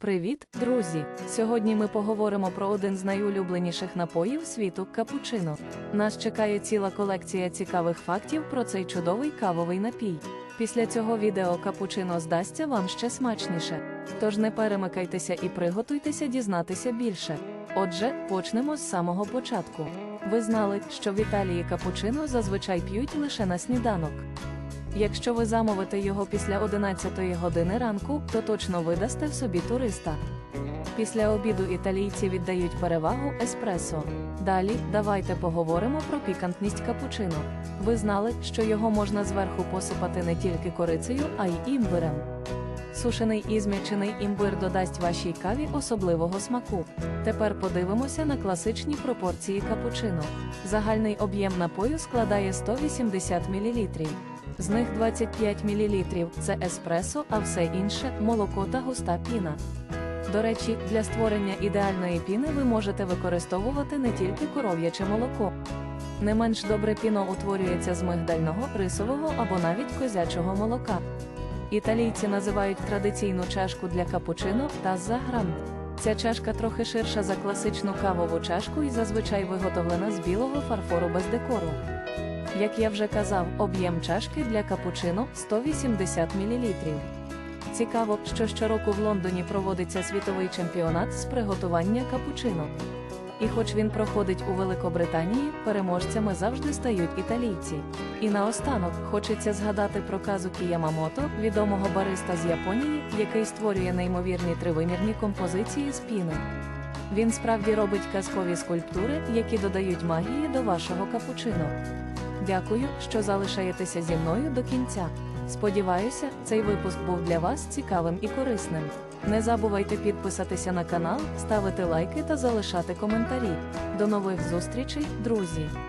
Привіт, друзі! Сьогодні ми поговоримо про один з найулюбленіших напоїв світу капучино. Нас чекає ціла колекція цікавих фактів про цей чудовий кавовий напій. Після цього відео капучино здасться вам ще смачніше. Тож не перемикайтеся і приготуйтеся дізнатися більше. Отже, почнемо з самого початку. Ви знали, що в Італії капучино зазвичай п'ють лише на сніданок. Якщо ви замовите його після 11 години ранку, то точно видасте в собі туриста. Після обіду італійці віддають перевагу еспресо. Далі давайте поговоримо про пікантність капучино. Ви знали, що його можна зверху посипати не тільки корицею, а й імбирем. Сушений і зм'ячений імбир додасть вашій каві особливого смаку. Тепер подивимося на класичні пропорції капучино. Загальний об'єм напою складає 180 мл. З них 25 мл це еспресо, а все інше молоко та густа піна. До речі, для створення ідеальної піни ви можете використовувати не тільки коров'яче молоко. Не менш добре піно утворюється з мигдального, рисового або навіть козячого молока. Італійці називають традиційну чашку для капучино таза грант. Ця чашка трохи ширша за класичну кавову чашку і зазвичай виготовлена з білого фарфору без декору. Як я вже казав, об'єм чашки для капучино 180 мл. Цікаво, що щороку в Лондоні проводиться світовий чемпіонат з приготування капучино. І хоч він проходить у Великобританії, переможцями завжди стають італійці. І наостанок хочеться згадати про Казукі Ямамото, відомого бариста з Японії, який створює неймовірні тривимірні композиції з піни. Він справді робить казкові скульптури, які додають магії до вашого капучино. Дякую, що залишаєтеся зі мною до кінця. Сподіваюся, цей випуск був для вас цікавим і корисним. Не забувайте підписатися на канал, ставити лайки та залишати коментарі. До нових зустрічей, друзі!